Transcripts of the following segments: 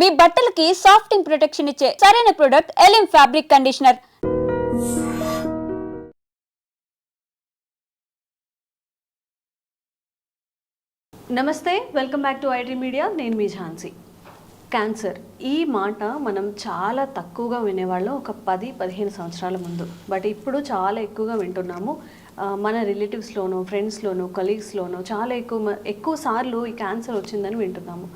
మీ బట్టలకి సాఫ్టింగ్ ప్రొటెక్షన్ ఇచ్చే సరైన ప్రొడక్ట్ ఎలిమ్ ఫ్యాబ్రిక్ కండిషనర్ నమస్తే welcome back to IT media నేను మీ ఝాన్సీ. క్యాన్సర్ ఈ మాట మనం చాలా తక్కువగా వినేవాళ్ళం ఒక పది పదిహేను సంవత్సరాల ముందు. బట్ ఇప్పుడు చాలా ఎక్కువగా వింటున్నాము. మన రిలేటివ్స్లోనూ ఫ్రెండ్స్లోనూ కలీగ్స్లోనూ చాలా ఎక్కువ ఎక్కువ సార్లు ఈ క్యాన్సర్ వచ్చిందని వింటున్నాము.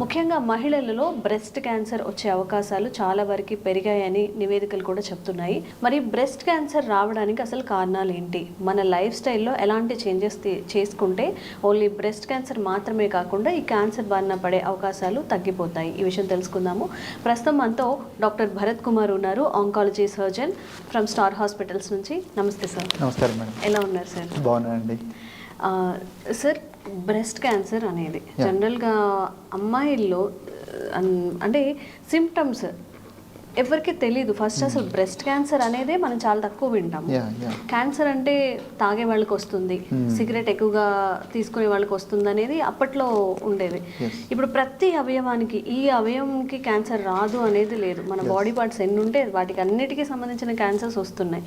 ముఖ్యంగా మహిళలలో బ్రెస్ట్ క్యాన్సర్ వచ్చే అవకాశాలు చాలా వరకు పెరిగాయని నివేదికలు కూడా చెప్తున్నాయి. మరి బ్రెస్ట్ క్యాన్సర్ రావడానికి అసలు కారణాలు ఏంటి? మన లైఫ్ స్టైల్లో ఎలాంటి చేంజెస్ చేసుకుంటే ఓన్లీ బ్రెస్ట్ క్యాన్సర్ మాత్రమే కాకుండా ఈ క్యాన్సర్ బారిన పడే అవకాశాలు తగ్గిపోతాయి? ఈ విషయం తెలుసుకుందాము. ప్రస్తుతం మనతో డాక్టర్ భరత్ కుమార్ ఉన్నారు oncology surgeon from Star Hospitals నుంచి. నమస్తే సార్. నమస్కారం మేడం. ఎలా ఉన్నారు సార్? బాగున్నానండి. సార్ బ్రెస్ట్ క్యాన్సర్ అనేది. జనరల్గా అమ్మాయిల్లో అంటే సిమ్టమ్స్ ఎవరికి తెలియదు ఫస్ట్ అసలు బ్రెస్ట్ క్యాన్సర్ అనేదే మనం చాలా తక్కువ యా క్యాన్సర్ అంటే తాగే వాళ్ళకి వస్తుంది. సిగరెట్ ఎక్కువగా తీసుకునే వాళ్ళకి వస్తుంది అనేది అప్పట్లో ఉండేది. ఇప్పుడు ప్రతి అవయవానికి ఈ అవయవంకి క్యాన్సర్ రాదు అనేది లేదు. మన బాడీ పార్ట్స్ ఎన్ని ఉంటే వాటికి అన్నిటికీ సంబంధించిన క్యాన్సర్స్ వస్తున్నాయి.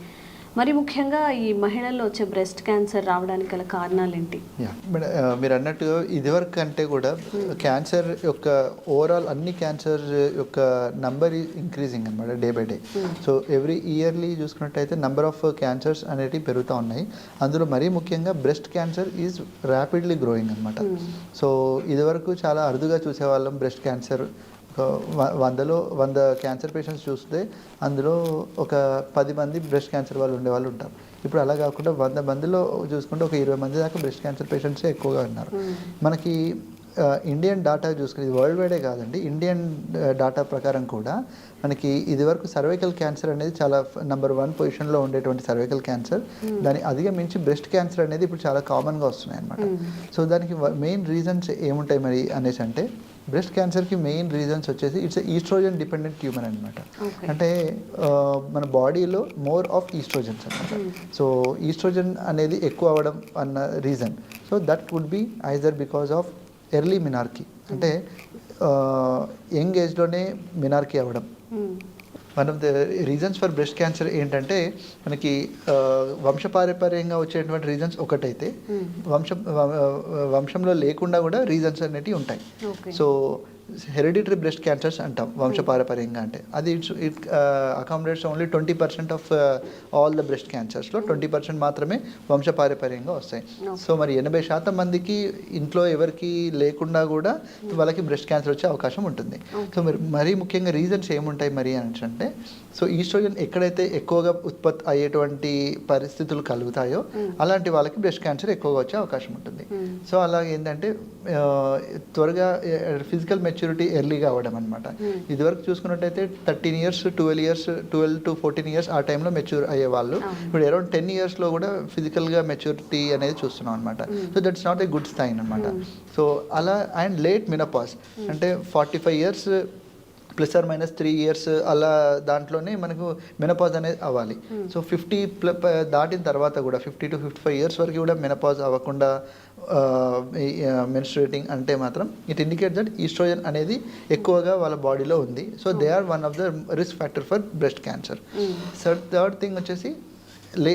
మరి ముఖ్యంగా ఈ మహిళల్లో వచ్చే బ్రెస్ట్ క్యాన్సర్ రావడానికి గల కారణాలు ఏంటి మీరు అన్నట్టు ఇదివరకు కంటే కూడా క్యాన్సర్ యొక్క ఓవరాల్ అన్ని క్యాన్సర్ యొక్క నంబర్ ఇంక్రీజింగ్ అనమాట day by day. So every yearly చూసుకున్నట్టయితే నెంబర్ ఆఫ్ క్యాన్సర్స్ అనేటివి పెరుగుతూ ఉన్నాయి. అందులో మరీ ముఖ్యంగా breast cancer is rapidly growing అనమాట సో ఇదివరకు చాలా అరుదుగా చూసేవాళ్ళం బ్రెస్ట్ క్యాన్సర్ వందలో వంద క్యాన్సర్ పేషెంట్స్ చూస్తే అందులో ఒక పది మంది బ్రెస్ట్ క్యాన్సర్ వాళ్ళు ఉండే వాళ్ళు ఉంటారు. ఇప్పుడు అలా కాకుండా వంద మందిలో చూసుకుంటే ఒక ఇరవై మంది దాకా బ్రెస్ట్ క్యాన్సర్ పేషెంట్స్ ఎక్కువగా ఉన్నారు. మనకి ఆ, ఇండియన్ డాటా చూసుకుని ఇది వరల్డ్ వైడే కాదండి ఇండియన్ డాటా ప్రకారం కూడా మనకి ఇదివరకు సర్వైకల్ క్యాన్సర్ అనేది చాలా నెంబర్ వన్ పొజిషన్లో ఉండేటువంటి సర్వైకల్ క్యాన్సర్ దాని అధిగమించి బ్రెస్ట్ క్యాన్సర్ అనేది ఇప్పుడు చాలా కామన్గా వస్తున్నాయి అనమాట సో దానికి మెయిన్ రీజన్స్ ఏముంటాయి మరి అనేసి అంటే బ్రెస్ట్ క్యాన్సర్కి మెయిన్ రీజన్స్ వచ్చేసి ఇట్స్ ఈస్ట్రోజన్ డిపెండెంట్ ట్యూమర్ అనమాట. అంటే మన బాడీలో మోర్ ఆఫ్ ఈస్ట్రోజన్స్ అనమాట సో ఈస్ట్రోజన్ అనేది ఎక్కువ అవ్వడం అన్న reason. So that would be either because of early menarche. అంటే యంగ్ ఏజ్లోనే మినార్కీ అవ్వడం. One of the reasons for breast cancer ఏంటంటే మనకి వంశపారంపర్యంగా వచ్చేటువంటి రీజన్స్ ఒకటైతే వంశం వ- వంశంలో లేకుండా కూడా రీజన్స్ అనేటివి ఉంటాయి. సో హెరిడిటరీ బ్రెస్ట్ క్యాన్సర్స్ అంటాం వంశపారపర్యంగా అంటే. అది it's it accommodates only twenty percent of all the breast క్యాన్సర్స్లో twenty percent మాత్రమే వంశపారపర్యంగా వస్తాయి. సో మరి ఎనభై శాతం మందికి ఇంట్లో ఎవరికి లేకుండా కూడా వాళ్ళకి బ్రెస్ట్ క్యాన్సర్ వచ్చే అవకాశం ఉంటుంది. సో మరి మరీ ముఖ్యంగా రీజన్స్ ఏముంటాయి మరి అని అంటే సో ఈస్ట్రోజన్ ఎక్కడైతే ఎక్కువగా ఉత్పత్తి అయ్యేటువంటి పరిస్థితులు కలుగుతాయో అలాంటి వాళ్ళకి బ్రెస్ట్ క్యాన్సర్ ఎక్కువగా వచ్చే అవకాశం ఉంటుంది. సో అలాగే ఏంటంటే త్వరగా ఫిజికల్ మెచ్యూరిటీ ఎర్లీగా అవ్వడం అనమాట ఇదివరకు చూసుకున్నట్టయితే thirteen years twelve years twelve to fourteen years ఆ టైంలో మెచ్యూర్ అయ్యే వాళ్ళు. ఇప్పుడు అరౌండ్ టెన్ ఇయర్స్లో కూడా ఫిజికల్గా మెచ్యూరిటీ అనేది చూస్తున్నాం అనమాట so that's not a good sign అనమాట సో అలా అండ్ లేట్ మినపాస్ అంటే forty five years plus or minus three years అలా దాంట్లోనే మనకు మెనపాజ్ అనేది అవ్వాలి. సో ఫిఫ్టీ దాటిన తర్వాత కూడా fifty to fifty five years వరకు కూడా మెనపాజ్ అవ్వకుండా మెన్స్ట్రేటింగ్ అంటే మాత్రం ఇట్ ఇండికేట్ దట్ ఈస్ట్రోజన్ అనేది ఎక్కువగా వాళ్ళ బాడీలో ఉంది. So they are one of the risk factor for breast cancer so third thing వచ్చేసి లే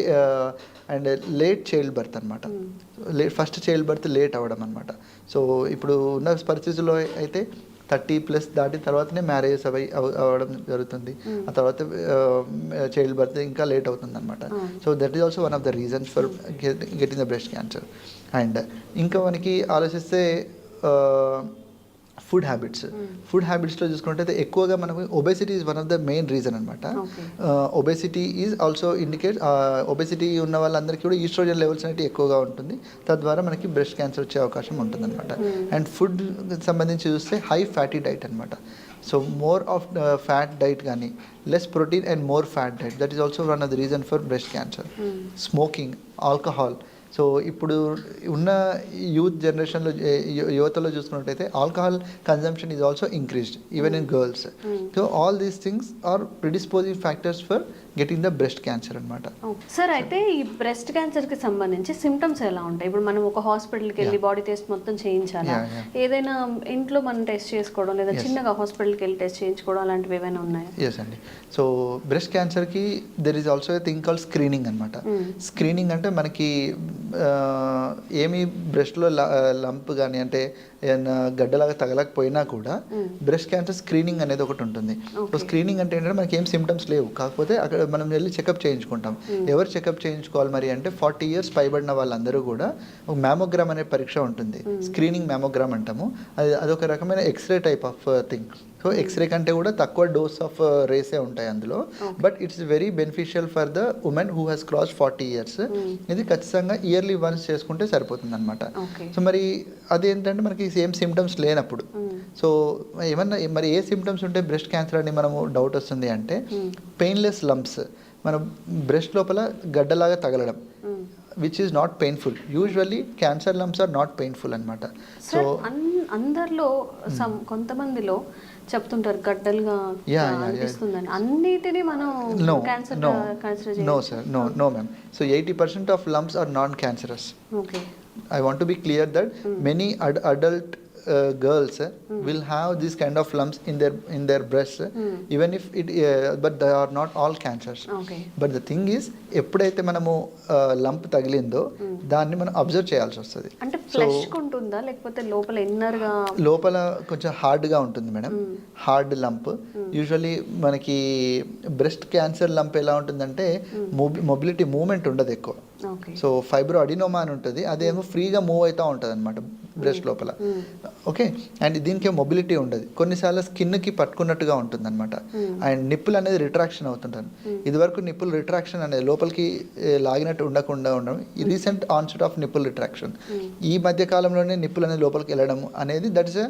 అండ్ లేట్ చైల్డ్ బర్త్ అనమాట late first child birth late అవ్వడం అనమాట సో ఇప్పుడు ఉన్న పరిస్థితుల్లో అయితే థర్టీ ప్లస్ దాటిన తర్వాతనే మ్యారేజెస్ అవి అవ- అవ్వడం జరుగుతుంది. ఆ తర్వాత చైల్డ్ బర్త్ ఇంకా లేట్ అవుతుంది అనమాట so that is also one of the reasons for getting the breast cancer and ఇంకా మనకి ఆలోచిస్తే ఫుడ్ హ్యాబిట్స్. ఫుడ్ హ్యాబిట్స్లో చూసుకుంటే ఎక్కువగా మనకు obesity is one of the main reason అనమాట. Obesity is also indicate obesity ఉన్న వాళ్ళందరికీ కూడా ఈస్ట్రోజన్ లెవెల్స్ అనేవి ఎక్కువగా ఉంటుంది. తద్వారా మనకి బ్రెస్ట్ క్యాన్సర్ వచ్చే అవకాశం ఉంటుంది అనమాట అండ్ ఫుడ్ సంబంధించి చూస్తే హై ఫ్యాటీ డైట్ అనమాట so more of fat diet కానీ less protein and more fat diet that is also one of the reason for breast cancer smoking alcohol so ఇప్పుడు ఉన్న యూత్ జనరేషన్లో యువతలో చూసుకున్నట్టయితే alcohol consumption is also increased even in girls. So all these things are predisposing factors for getting the breast cancer అనమాట. Sir అయితే ఈ breast క్యాన్సర్కి సంబంధించి సిమ్టమ్స్ ఎలా ఉంటాయి? ఇప్పుడు మనం ఒక హాస్పిటల్కి వెళ్ళి బాడీ టెస్ట్ మొత్తం చేయించాలా. ఏదైనా ఇంట్లో మనం టెస్ట్ చేసుకోవడం లేదా చిన్నగా హాస్పిటల్కి వెళ్ళి టెస్ట్ చేయించుకోవడం అలాంటివి ఏమైనా ఉన్నాయా? ఎస్ అండి. సో బ్రెస్ట్ క్యాన్సర్కి there is also thing call screening అనమాట స్క్రీనింగ్ అంటే మనకి ఏమి బ్రెస్ట్లో లంప్ కానీ అంటే ఏదైనా గడ్డలాగా తగలకపోయినా కూడా బ్రెస్ట్ క్యాన్సర్ స్క్రీనింగ్ అనేది ఒకటి ఉంటుంది. సో స్క్రీనింగ్ అంటే ఏంటంటే మనకి ఏం సిమ్టమ్స్ లేవు. కాకపోతే అక్కడ మనం వెళ్ళి చెకప్ చేయించుకుంటాం. ఎవరు చెకప్ చేయించుకోవాలి మరి అంటే ఫార్టీ ఇయర్స్ పైబడిన వాళ్ళందరూ కూడా ఒక మ్యామోగ్రామ్ అనే పరీక్ష ఉంటుంది. స్క్రీనింగ్ మ్యామోగ్రామ్ అంటాము. అది అదొక రకమైన x ray type of thing so x ray కంటే కూడా తక్కువ డోస్ ఆఫ్ రేసే ఉంటాయి అందులో. But it's very beneficial for the women who has cross forty years ఇది ఖచ్చితంగా ఇయర్లీ వన్స్ చేసుకుంటే సరిపోతుంది అనమాట సో మరి అదేంటంటే మనకి సేమ్ సిమ్టమ్స్ లేనప్పుడు. సో ఏమన్నా మరి ఏ సిమ్టమ్స్ ఉంటే బ్రెస్ట్ క్యాన్సర్ అని మనము డౌట్ వస్తుంది అంటే పెయిన్లెస్ లంప్స్ మన బ్రెస్ట్ లోపల గడ్డలాగా తగలడం. Which is not painful usually cancer lumps are not painful అనమాట సో అందరిలో కొంతమందిలో చెప్తుంటారు గడ్డలుగా. అనిపిస్తుందని అన్నిటినీ మనం cancer no consider no sir no no ma'am so 80% of lumps are non-cancerous okay I want to be clear that uh, girls uh, will have this kind of lumps in their in their breasts, uh, even if it, uh, but they are not all cancers. Okay but the thing is ఎప్పుడైతే మనము lump తగిలిందో దాన్ని మనం observe చేయాల్సి వస్తుంది. అంటే ఉంటుందా? లేకపోతే లోపల ఇన్నర్గా? లోపల కొంచెం హార్డ్గా ఉంటుంది మేడం. హార్డ్ లంప్ యూజువల్లీ మనకి బ్రెస్ట్ క్యాన్సర్ లంప్ ఎలా ఉంటుందంటే మొబిలిటీ మూమెంట్ ఉండదు ఎక్కువ. సో ఫైబ్రో అడినోమా అని ఉంటుంది. అదేమో ఫ్రీగా మూవ్ అవుతూ ఉంటుంది అనమాట బ్రెస్ట్ లోపల. ఓకే? అండ్ దీనికి మొబిలిటీ ఉండదు. కొన్నిసార్లు స్కిన్కి పట్టుకున్నట్టుగా ఉంటుంది అనమాట అండ్ నిప్పులు అనేది రిట్రాక్షన్ అవుతుంటారు ఇదివరకు నిప్పుల్ రిట్రాక్షన్ అనేది లోపలికి లాగినట్టు ఉండకుండా ఉండడం ఈ recent onset of nipple retraction. ఈ మధ్య కాలంలోనే నిప్పులు అనేది లోపలికి వెళ్ళడం అనేది that is a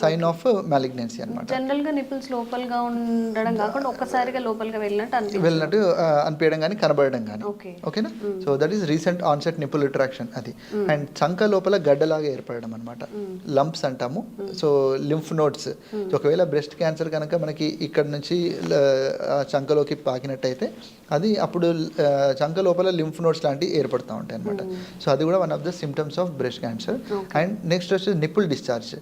sign of malignancy అనమాట జనరల్గా నిపుల్స్ లోపలగా ఉండడం కాకుండా ఒక్కసారిగా లోపలిగా వెళ్ళినట్టు అనిపిస్తుంది వెళ్ళినట్టు అనిపించడం కానీ కనబడడం కానీ ఓకే. ఓకేనా? So that is recent onset nipple retraction అది. అండ్ చంక లోపల గడ్డలాగా ఏర్పడడం అనమాట లంప్స్ అంటాము. సో లింఫ్ నోట్స్ ఒకవేళ బ్రెస్ట్ క్యాన్సర్ కనుక మనకి ఇక్కడ నుంచి చంకలోకి పాకినట్టయితే అది అప్పుడు చంక లోపల లింఫ్ నోట్స్ లాంటివి ఏర్పడుతూ ఉంటాయి అనమాట సో అది కూడా one of the symptoms of breast cancer and next వచ్చి నిప్పుల్ డిశ్చార్జ్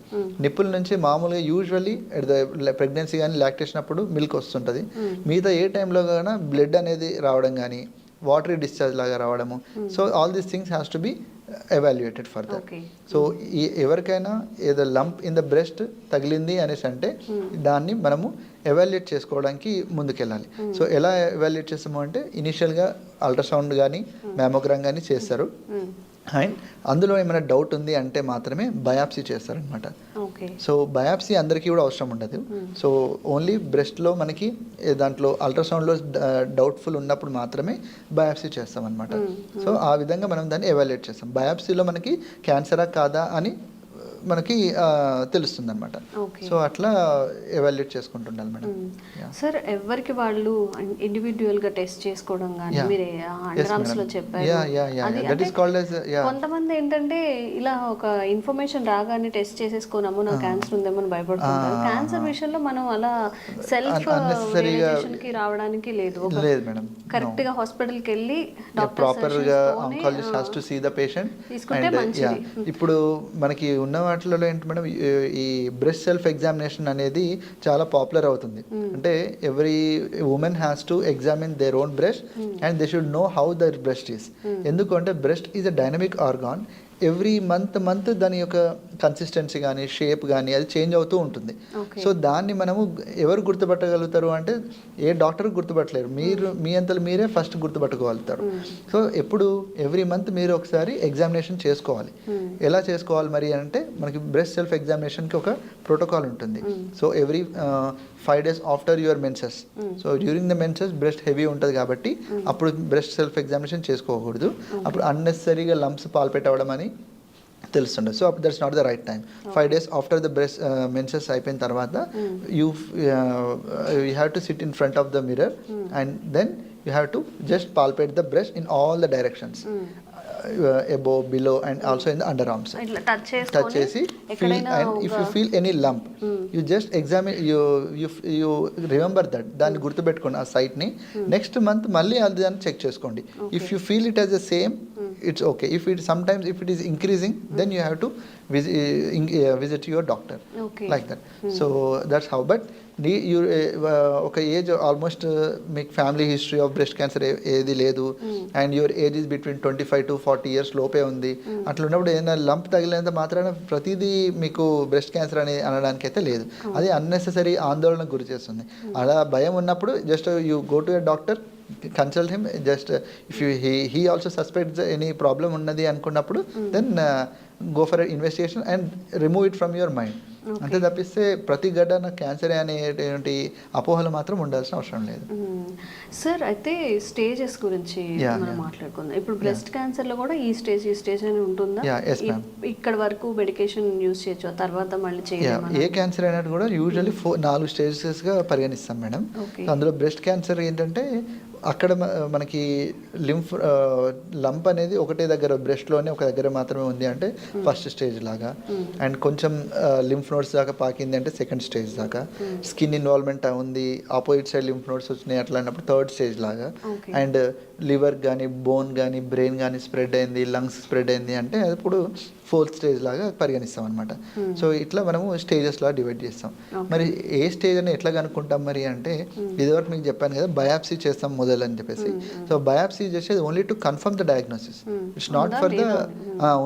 నిప్పుల్ నుంచి మామూలుగా యూజువల్లీ ఎట్ ద ప్రెగ్నెన్సీ కానీ లాక్టేషన్ అప్పుడు మిల్క్ వస్తుంటుంది. మిగతా ఏ టైంలో కానీ బ్లడ్ అనేది రావడం కానీ వాటరీ డిశ్చార్జ్ లాగా రావడము. So all these things has to be evaluated further so ఈ ఎవరికైనా ఏదో లంప్ ఇన్ ద బ్రెస్ట్ తగిలింది అనేసి అంటే దాన్ని మనము ఎవాల్యుయేట్ చేసుకోవడానికి ముందుకెళ్ళాలి. సో ఎలా ఎవాల్యుయేట్ చేస్తాము అంటే ఇనిషియల్గా అల్ట్రాసౌండ్ కానీ మ్యామోగ్రామ్ కానీ చేస్తారు. అండ్ అందులో ఏమైనా డౌట్ ఉంది అంటే మాత్రమే బయాప్సీ చేస్తారనమాట సో బయాప్సీ అందరికీ కూడా అవసరం ఉండదు. సో ఓన్లీ బ్రెస్ట్లో మనకి దాంట్లో అల్ట్రాసౌండ్లో డౌట్ఫుల్ ఉన్నప్పుడు మాత్రమే బయాప్సీ చేస్తాం అనమాట సో ఆ విధంగా మనం దాన్ని ఎవాల్యుయేట్ చేస్తాం. బయాప్సీలో మనకి క్యాన్సరా కాదా అని మనకి తెలుస్తుంది అనమాట సో అట్లా ఎవాల్యుయేట్ చేసుకుంటుండాలి మేడం. సార్ ఎవరికి వాళ్ళు ఇండివిడ్యువల్గా టెస్ట్ చేసుకోవడం కానీ. మీరే అండరామ్స్లో. చెప్పారు. కొంతమంది ఏంటంటే ఇలా ఒక ఇన్ఫర్మేషన్ రాగానే టెస్ట్ చేసేసుకోనము నాకు క్యాన్సర్ ఉందేమో అని భయపడుతుంటారు. Ah. క్యాన్సర్ విషయంలో మనం అలా సెల్ఫ్ గా- కి రావడానికి లేదు. లేదు మేడం. కరెక్ట్గా హాస్పిటల్కి వెళ్ళి ప్రాపర్గా doctor oncologist has to see the patient తీసుకుంటే మంచిది. ఇప్పుడు మనకి ఉన్న వాటిలో ఏంటి మేడం? ఈ- బ్రెస్ట్ సెల్ఫ్ ఎగ్జామినేషన్ అనేది చాలా పాపులర్ అవుతుంది. అంటే every women has to examine their own breast and they should know how their breast is ఎందుకంటే breast is a dynamic organ every month month దాని యొక్క కన్సిస్టెన్సీ కానీ షేప్ కానీ అది చేంజ్ అవుతూ ఉంటుంది. సో దాన్ని మనము ఎవరు గుర్తుపట్టగలుగుతారు అంటే ఏ డాక్టర్ గుర్తుపట్టలేరు. మీరు మీ అంతలు మీరే ఫస్ట్ గుర్తుపట్టుకోగలుగుతారు. సో ఎప్పుడు ఎవ్రీ మంత్ మీరు ఒకసారి ఎగ్జామినేషన్ చేసుకోవాలి. ఎలా చేసుకోవాలి మరి అంటే మనకి బ్రెస్ట్ సెల్ఫ్ ఎగ్జామినేషన్కి ఒక ప్రోటోకాల్ ఉంటుంది. So every five days after your menses so during the menses breast heavy ఉంటుంది కాబట్టి అప్పుడు బ్రెస్ట్ సెల్ఫ్ ఎగ్జామినేషన్ చేసుకోకూడదు. అప్పుడు అన్నెసరీగా లంప్స్ పాల్పెట్టవడం అని తెలుస్తుండే. సో అప్పుడు that's not the right time five days after the breast menses అయిపోయిన తర్వాత you you have to sit in front of the mirror and then you have to just palpate the breast in all the directions above below and also in the underarms touch చేసి feel and if you feel any lump you just examine you you you remember that దాన్ని గుర్తుపెట్టుకోండి ఆ సైట్ని next month మళ్ళీ అది దాన్ని check చేసుకోండి. If you feel it as the same it's okay if it sometimes if it is increasing then you have to visit your doctor Okay. Like that so that's how but ఒక age almost మీకు family history of breast cancer ఏది లేదు. And your age is between twenty five to forty years లోపే ఉంది. అట్లా ఉన్నప్పుడు ఏదైనా lump తగిలినంత మాత్రాన ప్రతిదీ మీకు బ్రెస్ట్ క్యాన్సర్ అని అనడానికి అయితే లేదు అది అన్నెసెసరీ ఆందోళనకు గురి చేస్తుంది. అలా భయం ఉన్నప్పుడు just you go to a doctor consult him just if you he he also suspect any problem ఉన్నది అనుకున్నప్పుడు then go for investigation and remove it from your mind అంతే తప్పిస్తే ప్రతి గడ్డ నాకు క్యాన్సర్ అనేటువంటి అపోహలు మాత్రం ఉండాల్సిన అవసరం లేదు. సార్ అయితే స్టేజెస్ గురించి మనం. మాట్లాడుకుందాం. ఇప్పుడు బ్రెస్ట్ క్యాన్సర్లో కూడా ఈ స్టేజ్ ఈ స్టేజ్ అని ఉంటుందా. ఇక్కడ వరకు మెడికేషన్ యూజ్ చేయొచ్చు? తర్వాత మళ్ళీ యా చేయలేమా? ఏ క్యాన్సర్ అయినట్టు కూడా యూజువల్లీ ఫోర్ నాలుగు స్టేజెస్గా పరిగణిస్తాం మేడం. అందులో బ్రెస్ట్ క్యాన్సర్ ఏంటంటే అక్కడ మనకి లింఫ్ లంప్ అనేది ఒకటే దగ్గర బ్రెస్ట్లోనే ఒక దగ్గర మాత్రమే ఉంది అంటే ఫస్ట్ స్టేజ్ లాగా. అండ్ కొంచెం లింఫ్ నోట్స్ దాకా పాకింది అంటే సెకండ్ స్టేజ్ దాకా. స్కిన్ ఇన్వాల్వ్మెంట్ ఉంది ఆపోజిట్ సైడ్ లింఫ్ నోట్స్ వచ్చినాయి అట్లా అన్నప్పుడు థర్డ్ స్టేజ్ లాగా. అండ్ లివర్ కానీ బోన్ కానీ బ్రెయిన్ కానీ స్ప్రెడ్ అయింది లంగ్స్ స్ప్రెడ్ అయింది అంటే అప్పుడు ఫోర్త్ స్టేజ్ లాగా పరిగణిస్తాం అనమాట సో ఇట్లా మనము స్టేజెస్ లా డివైడ్ చేస్తాం. మరి ఏ స్టేజ్ అని ఎట్లా కనుక్కుంటాం మరి అంటే ఇదివరకు మీకు చెప్పాను కదా బయాప్సీ చేస్తాం మొదలు అని చెప్పేసి. సో బయాప్సీ చేసేది only to confirm the diagnosis it's not for the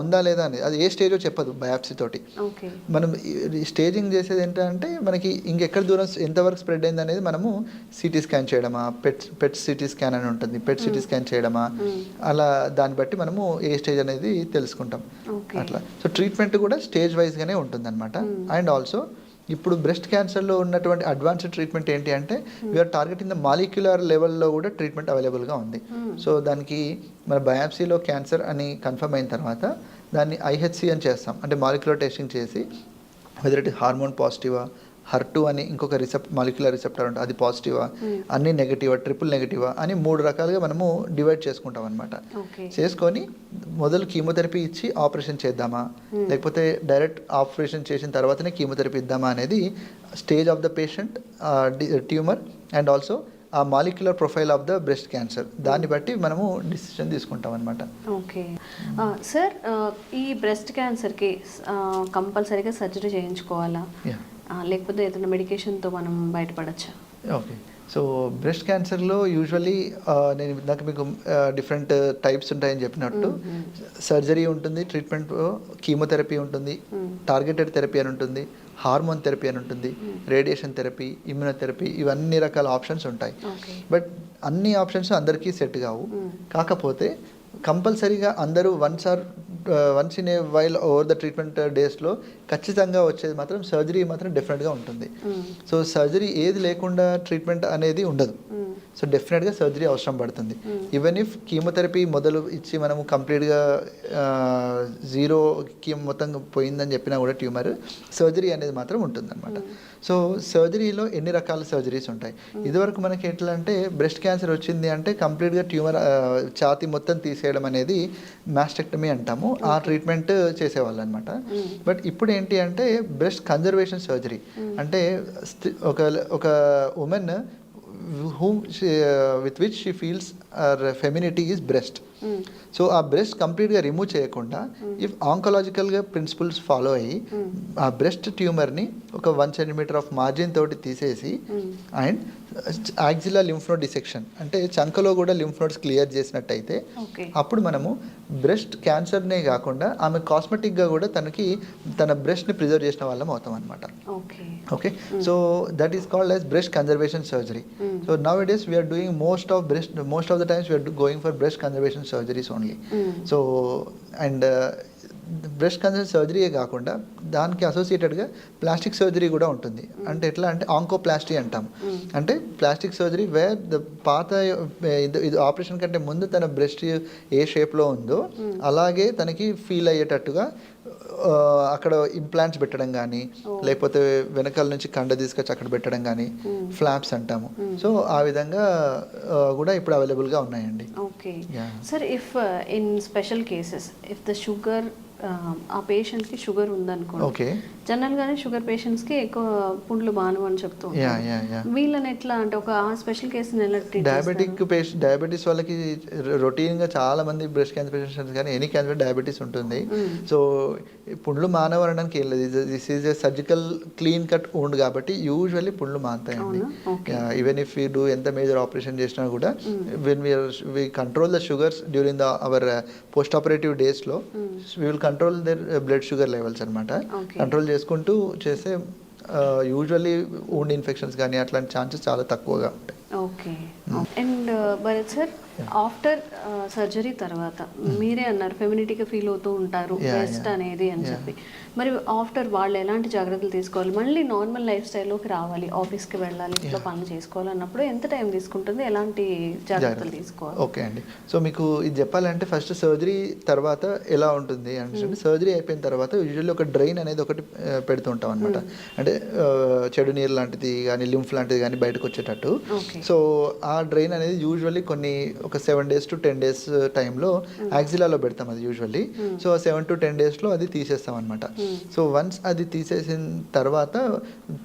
ఉందా లేదా అని. అది ఏ స్టేజో చెప్పదు బయాప్సీ తోటి. మనం స్టేజింగ్ చేసేది ఏంటంటే మనకి ఇంకెక్కడ దూరం ఎంతవరకు స్ప్రెడ్ అయింది అనేది మనము సిటీ స్కాన్ చేయడమా పెట్ పెట్ సిటీ స్కాన్ అని ఉంటుంది. పెట్ సిటీ స్కాన్ చేయడమా? అలా దాన్ని బట్టి మనము ఏ స్టేజ్ అనేది తెలుసుకుంటాం. అట్లా. సో ట్రీట్మెంట్ కూడా స్టేజ్ వైజ్గానే ఉంటుంది అనమాట అండ్ ఆల్సో ఇప్పుడు బ్రెస్ట్ క్యాన్సర్లో ఉన్నటువంటి అడ్వాన్స్డ్ ట్రీట్మెంట్ ఏంటి అంటే వీఆర్ టార్గెటింగ్ ద మాలిక్యులర్ లెవెల్లో కూడా ట్రీట్మెంట్ అవైలబుల్గా ఉంది. సో దానికి మన బయాప్సీలో క్యాన్సర్ అని కన్ఫర్మ్ అయిన తర్వాత దాన్ని ఐహెచ్సి అని చేస్తాం. అంటే మాలిక్యులర్ టెస్టింగ్ చేసి వెదర్ ఇట్ హార్మోన్ పాజిటివా హర్టు అని ఇంకొక రిసెప్ట్ మాలిక్యులర్ రిసెప్టర్ ఉంటుంది అది పాజిటివా? అన్ని నెగటివా? ట్రిపుల్ నెగటివా? అని మూడు రకాలుగా మనము డివైడ్ చేసుకుంటాం అనమాట చేసుకొని మొదలు కీమోథెరపీ ఇచ్చి ఆపరేషన్ చేద్దామా? లేకపోతే డైరెక్ట్ ఆపరేషన్ చేసిన తర్వాతనే కీమోథెరపీ ఇద్దామా అనేది stage of the patient tumour and also ఆ molecular profile of the breast cancer. దాన్ని బట్టి మనము డిసిషన్ తీసుకుంటాం అనమాట ఓకే ఆ, సార్ ఈ బ్రెస్ట్ క్యాన్సర్కి కంపల్సరీగా సర్జరీ చేయించుకోవాలా? లేకపోతే ఏదైనా మెడికేషన్తో మనం బయటపడచ్చా? ఓకే. సో బ్రెస్ట్ క్యాన్సర్లో యూజువల్లీ నేను ఇందాక మీకు డిఫరెంట్ టైప్స్ ఉంటాయని చెప్పినట్టు సర్జరీ ఉంటుంది ట్రీట్మెంట్ కీమోథెరపీ ఉంటుంది టార్గెటెడ్ థెరపీ అని ఉంటుంది హార్మోన్ థెరపీ అని ఉంటుంది రేడియేషన్ థెరపీ ఇమ్యునోథెరపీ ఇవన్నీ రకాల ఆప్షన్స్ ఉంటాయి. బట్ అన్ని ఆప్షన్స్ అందరికీ సెట్ కావు. కాకపోతే కంపల్సరీగా అందరూ once or once in a while over the treatment డేస్లో ఖచ్చితంగా వచ్చేది మాత్రం సర్జరీ మాత్రం డెఫినెట్గా ఉంటుంది. సో సర్జరీ ఏది లేకుండా ట్రీట్మెంట్ అనేది ఉండదు. సో డెఫినెట్గా సర్జరీ అవసరం పడుతుంది. ఈవెన్ ఇఫ్ కీమోథెరపీ మొదలు ఇచ్చి మనము కంప్లీట్గా జీరో కీమ్ మొత్తం పోయిందని చెప్పినా కూడా ట్యూమర్ సర్జరీ అనేది మాత్రం ఉంటుందన్నమాట. సో సర్జరీలో ఎన్ని రకాల సర్జరీస్ ఉంటాయి? ఇదివరకు మనకి ఎట్లా అంటే బ్రెస్ట్ క్యాన్సర్ వచ్చింది అంటే కంప్లీట్గా ట్యూమర్ ఛాతీ మొత్తం తీసేయడం అనేది మాస్టెక్టమీ అంటాము. ఆ ట్రీట్మెంట్ చేసేవాళ్ళు అనమాట బట్ ఇప్పుడు ఏంటి అంటే బ్రెస్ట్ కన్జర్వేషన్ సర్జరీ. అంటే స్త్రీ- ఒక ఒక women whom with which she feels her femininity is breast so ఆ బ్రెస్ట్ కంప్లీట్గా రిమూవ్ చేయకుండా ఇఫ్ ఆంకలాజికల్గా ప్రిన్సిపల్స్ ఫాలో అయ్యి ఆ బ్రెస్ట్ ట్యూమర్ని ఒక వన్ సెంటీమీటర్ ఆఫ్ మార్జిన్ తోటి తీసేసి and axilla lymph node dissection అంటే చంకలో కూడా లింఫ్ నోడ్స్ క్లియర్ చేసినట్టయితే అప్పుడు మనము బ్రెస్ట్ క్యాన్సర్నే కాకుండా ఆమె కాస్మెటిక్గా కూడా తనకి తన బ్రెస్ట్ని ప్రిజర్వ్ చేసిన వాళ్ళం అవుతాం అనమాట okay. okay so that is called as breast conservation surgery. So nowadays we are doing most of breast most of the times we are do- going for surgeries only. So and uh, breast cancer సర్జరీయే కాకుండా దానికి అసోసియేటెడ్గా plastic surgery కూడా ఉంటుంది. అంటే ఎట్లా అంటే ఆంకోప్లాస్టీ అంటాం. అంటే plastic surgery wear the పాత ఇది- ఇది ఆపరేషన్ కంటే ముందు తన బ్రెస్ట్ ఏ షేప్లో ఉందో అలాగే తనకి ఫీల్ అయ్యేటట్టుగా ఆ, అక్కడ ఇంప్లాంట్స్ పెట్టడం కానీ లేకపోతే వెనకాల నుంచి కండ తీసుకొచ్చి అక్కడ పెట్టడం కానీ ఫ్లాప్స్ అంటాము. సో ఆ విధంగా ఆ, కూడా ఇప్పుడు అవైలబుల్గా ఉన్నాయండి. Okay. Yeah. Sir, if uh, in special cases, if the sugar ఆ పేషెంట్కి షుగర్ ఉందనుకోండి. ఓకే. జనరల్గానే షుగర్ పేషెంట్స్కి ఎక్కువ పుండ్లు మానవు అని చెప్తూ వీళ్ళని ఎట్లా అంటే ఒక స్పెషల్ కేసుని ఎలా ట్రీట్ డయాబెటిక్ పేషెంట్ డయాబెటీస్ వాళ్ళకి రొటీన్గా చాలా మంది బ్రెస్ట్ క్యాన్సర్ పేషెంట్స్ కానీ ఎనీ క్యాన్సర్ డయాబెటీస్ ఉంటుంది. సో పుండ్లు మానవరణానికి ఏం లేదు. This is a surgical clean cut wound కాబట్టి యూజువల్లీ పుండ్లు మానతాయండి. ఈవెన్ ఇఫ్ యూ డూ ఎంత మేజర్ ఆపరేషన్ చేసినా కూడా when we control the sugars during the our post operative డేస్లో we will control their blood sugar levels అనమాట. Control చేసుకుంటూ చేస్తే యూజువల్లీ వుండ్ ఇన్ఫెక్షన్స్ కానీ అట్లాంటి ఛాన్సెస్ చాలా తక్కువగా ఉంటాయి. Okay and Bharat sir after surgery తర్వాత మీరే అన్నారు ఫెమినిటీగా ఫీల్ అవుతూ ఉంటారు బెస్ట్. అనేది అని. చెప్పి. మరి ఆఫ్టర్ వాళ్ళు ఎలాంటి జాగ్రత్తలు తీసుకోవాలి? మళ్ళీ నార్మల్ లైఫ్ స్టైల్లోకి రావాలి ఆఫీస్కి వెళ్ళాలి ఇంట్లో పనులు చేసుకోవాలి అన్నప్పుడు ఎంత టైం తీసుకుంటుంది? ఎలాంటి జాగ్రత్తలు తీసుకోవాలి? ఓకే అండి. సో మీకు ఇది చెప్పాలంటే ఫస్ట్ సర్జరీ తర్వాత ఎలా ఉంటుంది అంటే సర్జరీ అయిపోయిన తర్వాత యూజువల్లీ ఒక డ్రైన్ అనేది ఒకటి ఆ, పెడుతూ ఉంటాం అనమాట అంటే ఆ, చెడు నీరు లాంటిది కానీ లింఫ్ లాంటిది కానీ బయటకు వచ్చేటట్టు. సో ఆ డ్రైన్ అనేది యూజువల్లీ కొన్ని ఒక seven days to ten days టైంలో యాక్సిలాలో పెడతాం అది usually so seven to ten డేస్లో అది తీసేస్తాం అనమాట సో వన్స్ అది తీసేసిన తర్వాత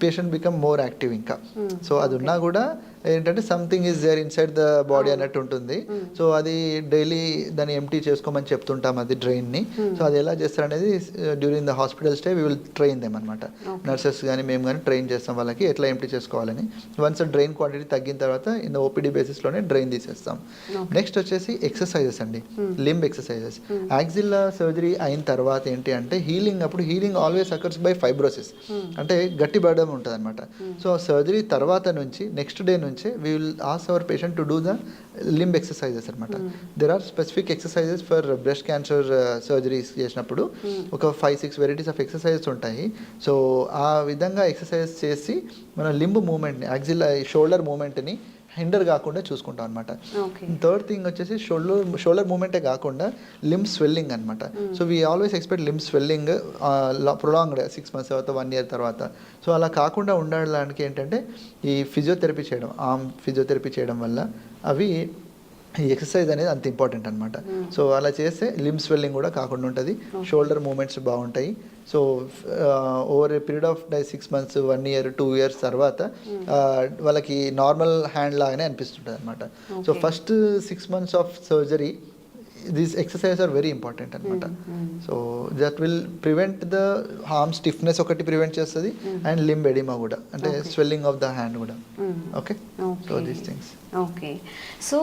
పేషెంట్ బికమ్ మోర్ యాక్టివ్ ఇంకా. సో అది ఉన్నా కూడా ఏంటంటే something is there inside the body అన్నట్టు ఉంటుంది. సో అది డైలీ దాన్ని ఎంటీ చేసుకోమని చెప్తుంటాం అది డ్రైన్ని సో అది ఎలా చేస్తారు అనేది during the hospital stay we will train them అనమాట నర్సెస్ కానీ మేము కానీ ట్రైన్ చేస్తాం వాళ్ళకి ఎట్లా ఎంటీ చేసుకోవాలని. వన్స్ డ్రైన్ క్వాంటిటీ తగ్గిన తర్వాత ఇన్ ఓపీడీ బేసిస్లోనే డ్రైన్ తీసేస్తాం. నెక్స్ట్ వచ్చేసి ఎక్సర్సైజెస్ అండి. లింబ్ ఎక్సర్సైజెస్ యాక్సిల్లా సర్జరీ అయిన తర్వాత ఏంటి అంటే హీలింగ్ అప్పుడు healing always occurs by fibrosis అంటే గట్టి పడడం ఉంటుంది అనమాట సో సర్జరీ తర్వాత నుంచి నెక్స్ట్ డే నుంచి we will ask our patient to do the limb exercises అనమాట there are specific exercises for breast cancer surgeries చేసినప్పుడు ఒక five six varieties of exercises ఉంటాయి. సో ఆ విధంగా ఎక్సర్సైజ్ చేసి మన లింబ్ మూమెంట్ని యాక్సిల్ షోల్డర్ మూమెంట్ని హిండర్ కాకుండా చూసుకుంటాం అనమాట థర్డ్ థింగ్ వచ్చేసి షోల్డర్ షోల్డర్ మూమెంటే కాకుండా లిమ్ స్వెల్లింగ్ అనమాట so we always expect limb swelling prolonged six months తర్వాత వన్ ఇయర్ తర్వాత. సో అలా కాకుండా ఉండడానికి ఏంటంటే ఈ ఫిజియోథెరపీ చేయడం ఆర్మ్ ఫిజియోథెరపీ చేయడం వల్ల అవి ఈ ఎక్సర్సైజ్ అనేది అంత ఇంపార్టెంట్ అనమాట సో అలా చేస్తే లిమ్ స్వెల్లింగ్ కూడా కాకుండా ఉంటుంది. షోల్డర్ మూమెంట్స్ బాగుంటాయి. So over a period of die six months one year two years తర్వాత ఆ, వాళ్ళకి నార్మల్ హ్యాండ్ లాగానే అనిపిస్తుంటుంది అనమాట so. First six months of surgery these exercise are very important అనమాట so that will prevent the harm stiffness ఒకటి prevent చేస్తుంది and limb edema కూడా అంటే స్వెల్లింగ్ ఆఫ్ ద హ్యాండ్ కూడా. Okay so. These things okay so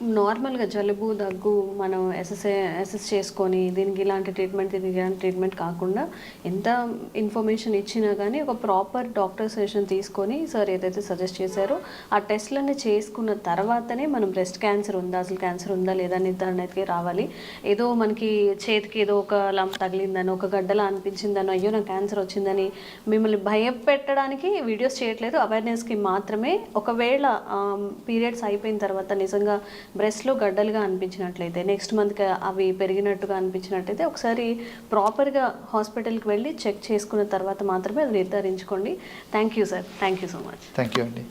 నార్మల్గా జలుబు దగ్గు మనం ఎస్ఎస్ఏ ఎస్ఎస్ చేసుకొని దీనికి ఇలాంటి ట్రీట్మెంట్ దీనికి ఇలాంటి ట్రీట్మెంట్ కాకుండా ఎంత ఇన్ఫర్మేషన్ ఇచ్చినా కానీ ఒక ప్రాపర్ డాక్టర్ సజెషన్ తీసుకొని సార్ ఏదైతే సజెస్ట్ చేశారో ఆ టెస్ట్లన్నీ చేసుకున్న తర్వాతనే మనం బ్రెస్ట్ క్యాన్సర్ ఉందా అసలు క్యాన్సర్ ఉందా లేదా నిర్ధారణకి రావాలి. ఏదో మనకి చేతికి ఏదో ఒక లంప్ తగిలిందని ఒక గడ్డలా అనిపించిందని అయ్యో నాకు క్యాన్సర్ వచ్చిందని మిమ్మల్ని భయపెట్టడానికి వీడియోస్ చేయట్లేదు. అవేర్నెస్కి మాత్రమే ఒకవేళ పీరియడ్స్ అయిపోయిన తర్వాత నిజంగా బ్రెస్ట్లో గడ్డలుగా అనిపించినట్లయితే నెక్స్ట్ మంత్కి అవి పెరిగినట్టుగా అనిపించినట్లయితే ఒకసారి ప్రాపర్గా హాస్పిటల్కి వెళ్ళి చెక్ చేసుకున్న తర్వాత మాత్రమే అది నిర్ధారించుకోండి. Thank you sir thank you so much thank you అండి.